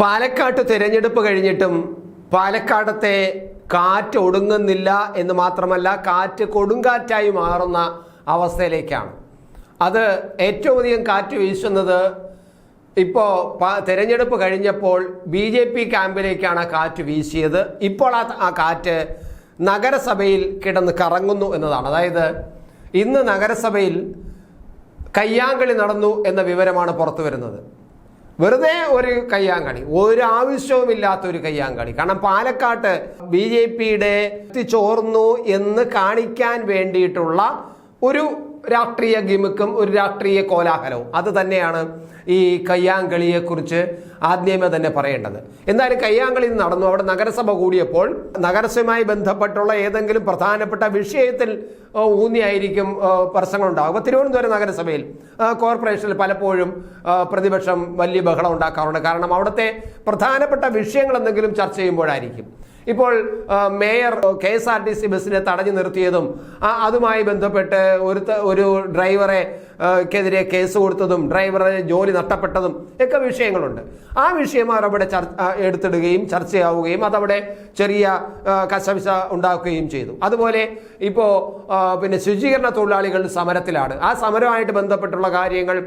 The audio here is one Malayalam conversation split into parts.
പാലക്കാട്ട് തിരഞ്ഞെടുപ്പ് കഴിഞ്ഞിട്ടും പാലക്കാടത്തെ കാറ്റ് ഒടുങ്ങുന്നില്ല എന്ന് മാത്രമല്ല കാറ്റ് കൊടുങ്കാറ്റായി മാറുന്ന അവസ്ഥയിലേക്കാണ്. അത് ഏറ്റവും അധികം കാറ്റ് വീശുന്നത് ഇപ്പോൾ തിരഞ്ഞെടുപ്പ് കഴിഞ്ഞപ്പോൾ ബി ജെ പി ക്യാമ്പിലേക്കാണ് കാറ്റ് വീശിയത്. ഇപ്പോൾ ആ ആ കാറ്റ് നഗരസഭയിൽ കിടന്ന് കറങ്ങുന്നു എന്നതാണ്. അതായത് ഇന്ന് നഗരസഭയിൽ കയ്യാങ്കളി നടന്നു എന്ന വിവരമാണ് പുറത്തു വരുന്നത് വെറുതെ ഒരു കയ്യാങ്കളി ഒരു ആവശ്യവുമില്ലാത്ത ഒരു കയ്യാങ്കളി. കാരണം പാലക്കാട്ട് ബി ജെ പിയുടെ ചോർന്നു എന്ന് കാണിക്കാൻ വേണ്ടിയിട്ടുള്ള ഒരു രാഷ്ട്രീയ ഗിമുക്കും ഒരു രാഷ്ട്രീയ കോലാഹലവും. അത് തന്നെയാണ് ഈ കയ്യാങ്കളിയെക്കുറിച്ച് ആദ്യമേ തന്നെ പറയേണ്ടത്. എന്തായാലും കയ്യാങ്കളി നടന്നു. അവിടെ നഗരസഭ കൂടിയപ്പോൾ നഗരസഭയുമായി ബന്ധപ്പെട്ടുള്ള ഏതെങ്കിലും പ്രധാനപ്പെട്ട വിഷയത്തിൽ ഊന്നിയായിരിക്കും ആ, പ്രശ്നങ്ങളുണ്ടാകും അപ്പോൾ തിരുവനന്തപുരം നഗരസഭയിൽ കോർപ്പറേഷനിൽ പലപ്പോഴും പ്രതിപക്ഷം വലിയ ബഹളം ഉണ്ടാക്കാറുണ്ട്. കാരണം അവിടുത്തെ പ്രധാനപ്പെട്ട വിഷയങ്ങൾ എന്തെങ്കിലും ചർച്ച ചെയ്യുമ്പോഴായിരിക്കും. ഇപ്പോൾ mayor K S R T C ബസ്സിനെ തടഞ്ഞു നിർത്തിയതും അതുമായി ബന്ധപ്പെട്ട് ഒരു ഒരു ഡ്രൈവറെ ക്കെതിരെ കേസ് കൊടുത്തതും ഡ്രൈവറെ ജോലി നഷ്ടപ്പെട്ടതും ഒക്കെ വിഷയങ്ങളുണ്ട്. ആ വിഷയം അവിടെ ചർച്ച എടുത്തിടുകയും ചർച്ചയാവുകയും അതവിടെ ചെറിയ കശവിശ ഉണ്ടാക്കുകയും ചെയ്തു. അതുപോലെ ഇപ്പോൾ പിന്നെ ശുചീകരണ തൊഴിലാളികൾ സമരത്തിലാണ്. ആ സമരമായിട്ട് ബന്ധപ്പെട്ടുള്ള കാര്യങ്ങൾ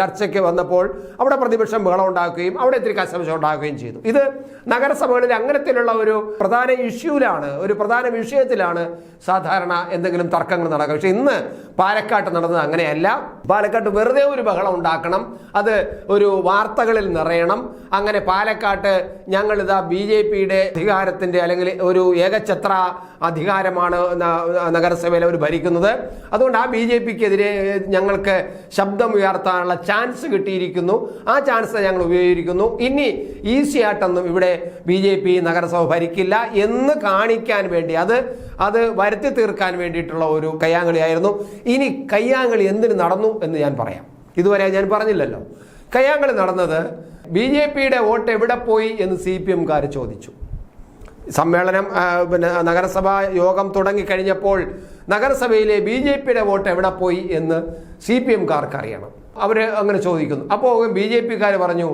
ചർച്ചയ്ക്ക് വന്നപ്പോൾ അവിടെ പ്രതിപക്ഷം ബഹളം ഉണ്ടാക്കുകയും അവിടെ ഇത്തിരി കശവിശ ഉണ്ടാക്കുകയും ചെയ്തു. ഇത് നഗരസഭകളിൽ അങ്ങനത്തിലുള്ള ഒരു പ്രധാന ഇഷ്യൂലാണ് ഒരു പ്രധാന വിഷയത്തിലാണ് സാധാരണ എന്തെങ്കിലും തർക്കങ്ങൾ നടക്കുക. പക്ഷെ ഇന്ന് പാലക്കാട്ട് നടന്നത് അങ്ങനെയല്ല. പാലക്കാട്ട് വെറുതെ ഒരു ബഹളം ഉണ്ടാക്കണം അത് ഒരു വാർത്തകളിൽ നിറയണം. അങ്ങനെ പാലക്കാട്ട് ഞങ്ങൾ ഇതാ ബി ജെ പിയുടെ അധികാരത്തിന്റെ അല്ലെങ്കിൽ ഒരു ഏകഛത്ര അധികാരമാണ് നഗരസഭയിൽ അവർ ഭരിക്കുന്നത്. അതുകൊണ്ട് ആ ബി ജെ പിക്കെതിരെ ഞങ്ങൾക്ക് ശബ്ദം ഉയർത്താനുള്ള ചാൻസ് കിട്ടിയിരിക്കുന്നു. ആ ചാൻസ് ഞങ്ങൾ ഉപയോഗിക്കുന്നു. ഇനി ഈസി ആയിട്ടൊന്നും ഇവിടെ ബി ജെ പി നഗരസഭ ഭരിക്കില്ല എന്ന് കാണിക്കാൻ വേണ്ടി അത് അത് വരുത്തി തീർക്കാൻ വേണ്ടിയിട്ടുള്ള ഒരു കയ്യാങ്കളിയായിരുന്നു. ഇനി കയ്യാങ്കളി എന്തിന് നടന്നു എന്ന് ഞാൻ പറയാം. ഇതുവരെ ഞാൻ പറഞ്ഞില്ലല്ലോ. കയ്യാങ്കളി നടന്നത് ബി ജെ പിയുടെ വോട്ട് എവിടെ പോയി എന്ന് സി പി എംകാർ ചോദിച്ചു. സമ്മേളനം പിന്നെ നഗരസഭാ യോഗം തുടങ്ങിക്കഴിഞ്ഞപ്പോൾ നഗരസഭയിലെ ബി ജെ പിയുടെ വോട്ട് എവിടെ പോയി എന്ന് സി പി എംകാർക്ക് അറിയണം അവർ അങ്ങനെ ചോദിക്കുന്നു. അപ്പോൾ ബി ജെ പിക്കാർ പറഞ്ഞു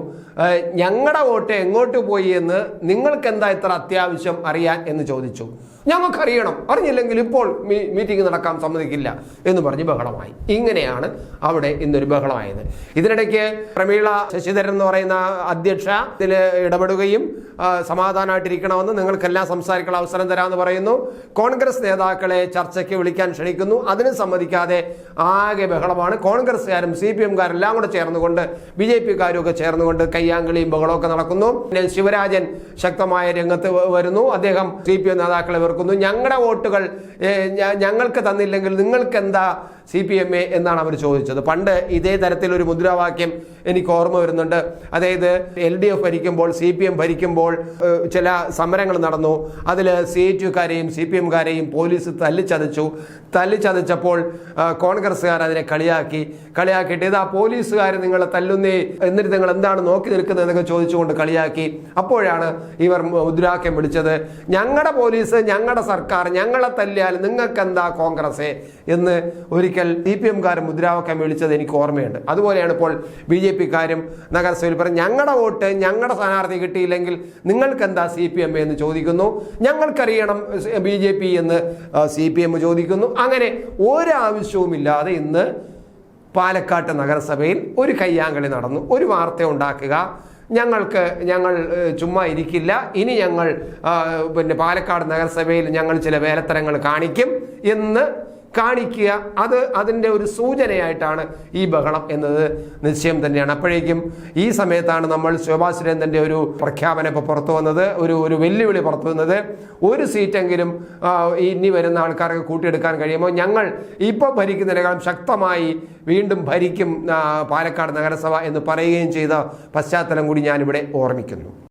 ഞങ്ങളുടെ വോട്ട് എങ്ങോട്ട് പോയി എന്ന് നിങ്ങൾക്ക് എന്താ ഇത്ര അത്യാവശ്യം അറിയാൻ? എന്ന് ചോദിച്ചു. ഞങ്ങൾക്കറിയണം. അറിഞ്ഞില്ലെങ്കിൽ ഇപ്പോൾ മീറ്റിംഗ് നടക്കാൻ സമ്മതിക്കില്ല എന്ന് പറഞ്ഞ് ബഹളമായി. ഇങ്ങനെയാണ് അവിടെ ഇന്നൊരു ബഹളമായത്. ഇതിനിടയ്ക്ക് പ്രമീള ശശിധരൻ എന്ന് പറയുന്ന അധ്യക്ഷ ഇതിൽ ഇടപെടുകയും സമാധാനമായിട്ടിരിക്കണമെന്ന് നിങ്ങൾക്കെല്ലാം സംസാരിക്കാൻ അവസരം തരാമെന്ന് പറയുന്നു. കോൺഗ്രസ് നേതാക്കളെ ചർച്ചയ്ക്ക് വിളിക്കാൻ ക്ഷണിക്കുന്നു. അതിന് സമ്മതിക്കാതെ ആകെ ബഹളമാണ്. കോൺഗ്രസ്സുകാരും സി പി എംകാരും എല്ലാം കൂടെ ചേർന്നുകൊണ്ട് ബി ജെ പിക്കാരും ഒക്കെ ചേർന്നുകൊണ്ട് കയ്യാങ്കളിയും ബഹളമൊക്കെ നടക്കുന്നു. പിന്നെ ശിവരാജൻ ശക്തമായ രംഗത്ത് വരുന്നു. അദ്ദേഹം സി പി എം നേതാക്കളെ വെറുക്കുന്നു. ഞങ്ങളുടെ വോട്ടുകൾ ഞങ്ങൾക്ക് തന്നില്ലെങ്കിൽ നിങ്ങൾക്ക് എന്താ സി പി എം എ എന്നാണ് അവർ ചോദിച്ചത്. പണ്ട് ഇതേ തരത്തിലൊരു മുദ്രാവാക്യം എനിക്ക് ഓർമ്മ വരുന്നുണ്ട്. അതായത് എൽ ഡി എഫ് ഭരിക്കുമ്പോൾ സി പി എം ഭരിക്കുമ്പോൾ ചില സമരങ്ങൾ നടന്നു. അതിൽ സി എച്ച് യുക്കാരെയും സി പി എംകാരെയും പോലീസ് തല്ലിച്ചതച്ചു. തല്ലിച്ചതച്ചപ്പോൾ കോൺഗ്രസ്സുകാർ അതിനെ കളിയാക്കി. കളിയാക്കിയിട്ട് ഇതാ പോലീസുകാർ നിങ്ങളെ തല്ലുന്നേ എന്നിട്ട് നിങ്ങൾ എന്താണ് നോക്കി നിൽക്കുന്നത് എന്നൊക്കെ ചോദിച്ചുകൊണ്ട് കളിയാക്കി. അപ്പോഴാണ് ഇവർ മുദ്രാവാക്യം വിളിച്ചത്. ഞങ്ങളുടെ പോലീസ് ഞങ്ങളുടെ സർക്കാർ ഞങ്ങളെ തല്ലിയാൽ നിങ്ങൾക്ക് എന്താ കോൺഗ്രസ് എന്ന് ഒരിക്കൽ സി പി എംകാർ മുദ്രാവാക്യം വിളിച്ചത് എനിക്ക് ഓർമ്മയുണ്ട്. അതുപോലെയാണ് ഇപ്പോൾ ബി ജെ പിക്കാരും നഗരസഭയിൽ പറഞ്ഞു ഞങ്ങളുടെ വോട്ട് ഞങ്ങളുടെ സ്ഥാനാർത്ഥി കിട്ടിയില്ലെങ്കിൽ നിങ്ങൾക്ക് എന്താ സി പി എം എന്ന് ചോദിക്കുന്നു? ഞങ്ങൾക്കറിയണം ബി ജെ പി എന്ന് സി പി എം ചോദിക്കുന്നു. അങ്ങനെ ഒരാവശ്യവുമില്ലാതെ ഇന്ന് പാലക്കാട്ട് നഗരസഭയിൽ ഒരു കയ്യാങ്കളി നടന്നു. ഒരു വാർത്ത ഉണ്ടാക്കുക. ഞങ്ങൾക്ക് ഞങ്ങൾ ചുമ്മാ ഇരിക്കില്ല. ഇനി ഞങ്ങൾ പിന്നെ പാലക്കാട് നഗരസഭയിൽ ഞങ്ങൾ ചില വേലത്തരങ്ങൾ കാണിക്കും എന്ന് കാണിക്കുക. അത് അതിന്റെ ഒരു സൂചനയായിട്ടാണ് ഈ ബഹളം എന്നത്. നിശ്ചയം തന്നെയാണ്. അപ്പോഴേക്കും ഈ സമയത്താണ് നമ്മൾ ശോഭാ സുരേന്ദ്രന്റെ ഒരു പ്രഖ്യാപനം ഇപ്പോൾ പുറത്തു വന്നത്. ഒരു ഒരു വെല്ലുവിളി പുറത്തു വന്നത്. ഒരു സീറ്റെങ്കിലും ഇനി വരുന്ന ആൾക്കാർക്ക് കൂട്ടിയെടുക്കാൻ കഴിയുമ്പോൾ ഞങ്ങൾ ഇപ്പോൾ ഭരിക്കുന്നതിനേക്കാളും ശക്തമായി വീണ്ടും ഭരിക്കും പാലക്കാട് നഗരസഭ എന്ന് പറയുകയും ചെയ്ത പശ്ചാത്തലം കൂടി ഞാനിവിടെ ഓർമ്മിക്കുന്നു.